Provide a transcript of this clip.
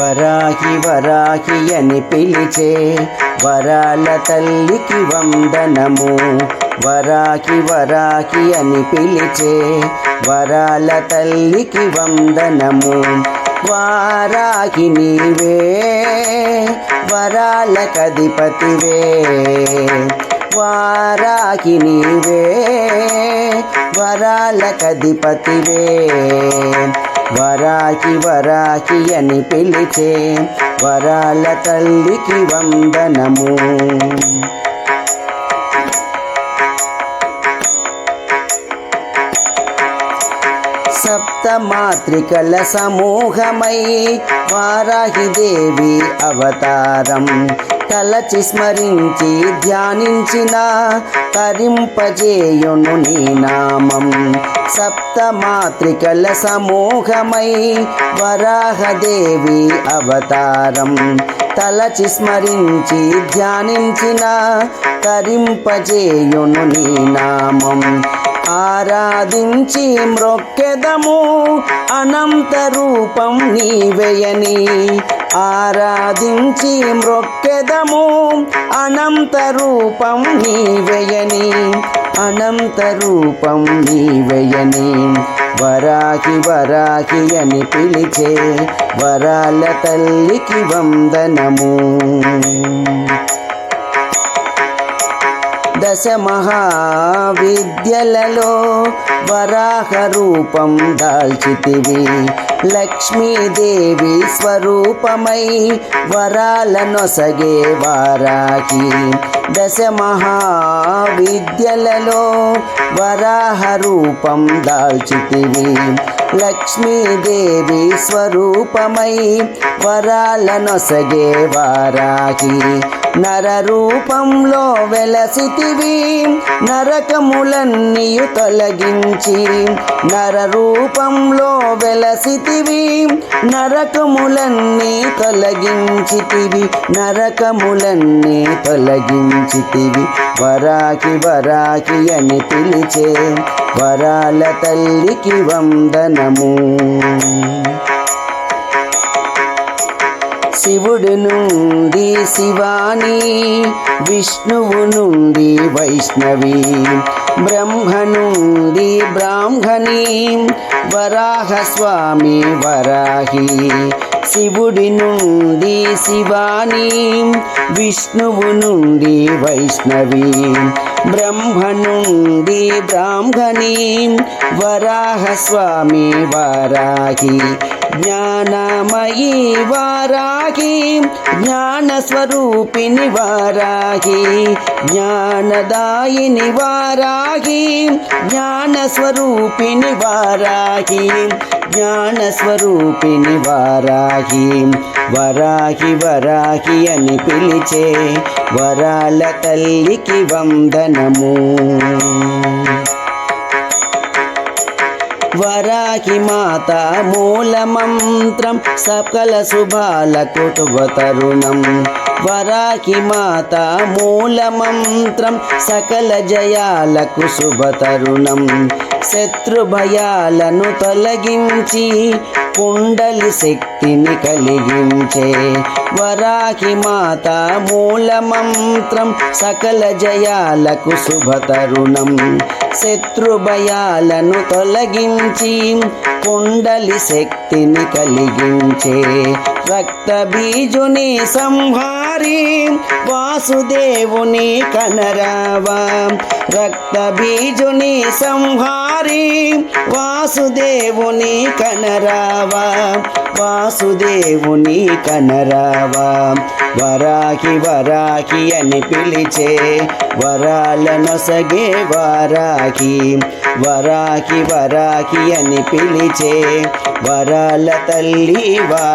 వరాహి వరాహి అని పిలిచే వరాల తల్లికి వందనము. వరాకి వరాకి అని పిలిచే వరాల తల్లికి వందనము. వారాకి నీవే వరాల కధిపతివే. వారాకి నీవే వరాల కధిపతివే. వరాకి వరాకి అని పిలిచే వరాల తల్లికి వందనము. సప్తమాత్రికల సమూహమై వారాహిదేవి అవతారం. తలచి స్మరించి ధ్యానించిన తరింపజేయును నీ నామం. సప్తమాత్రికల సమూహమై వరాహదేవి అవతారం. తలచి స్మరించి ధ్యానించిన తరింపజేయును నీ నామం. ఆరాధించి మ్రొక్కెదము అనంత రూపం నీవేయని ఆరాధించి మ్రొక్కెదము. అనంత రూపం నీవయని అనంత రూపం నీవయని. వరాకి వరాకి అని పిలిచే వరాల తల్లికి వందనము. దశ మహావిద్యలలో వరాహ రూపం దాల్చితివి. లక్ష్మీదేవి స్వరూపమై వరాలనొసగే వారాకి దశ మహావిద్యలలో వరాహ రూపం దాల్చితివి. లక్ష్మీదేవి స్వరూపమై వరాలనొసగే వారాహి. నర రూపంలో వెలసితివి నరకములన్నీయు తొలగించి. నర రూపంలో వెలసితివి నరకములన్నీ తొలగించితివి నరకములన్నీ తొలగించితివి. వరాకి వరాకి అని పిలిచే వరాల తల్లికి వందనము. శివుడు నుండి శివాని విష్ణువు నుండి వైష్ణవి బ్రహ్మ నుండి బ్రాహ్మణి వరాహస్వామి వరాహి. శివుడి నుండి శివాని విష్ణువు నుండి వైష్ణవి బ్రహ్మనుండి నుండి వరాహ స్వామి వారాహి జ్ఞానమయీ వారాహి జ్ఞానస్వరూపిణి వారాహి జ్ఞానదాయిని వారాహి జ్ఞానస్వరూపిణి వారాహి జ్ఞానస్వరూపిణి వారాహి. వరాహి వరాహి అని పిలిచే వరాల తల్లికి వందనము. వరాకి మాత మూల మంత్రం సకల శుభాల కుటుంబ తరుణం. వరాకి మాత మూల మంత్రం సకల జయాలకు శుభ తరుణం. శత్రు భయాలను తొలగించి కుండలి శక్తి శక్తిని కలిగించే వరాహి మాత మూల మంత్రం సకల జయాలకు శుభ తరుణం. తొలగించి కుండలి శక్తిని కలిగించే రక్త బీజుని సంహారి వాసుదేవుని కనరావా. రక్త బీజుని సంహారి వాసుదేవుని కనరావా. వాసుదేవుని కనరావా. వరాకి వరాకి అని పిలిచే వరాలనొసగే వారాకి. వరాకి వరాకి అని పిలిచే వరాల తల్లి వా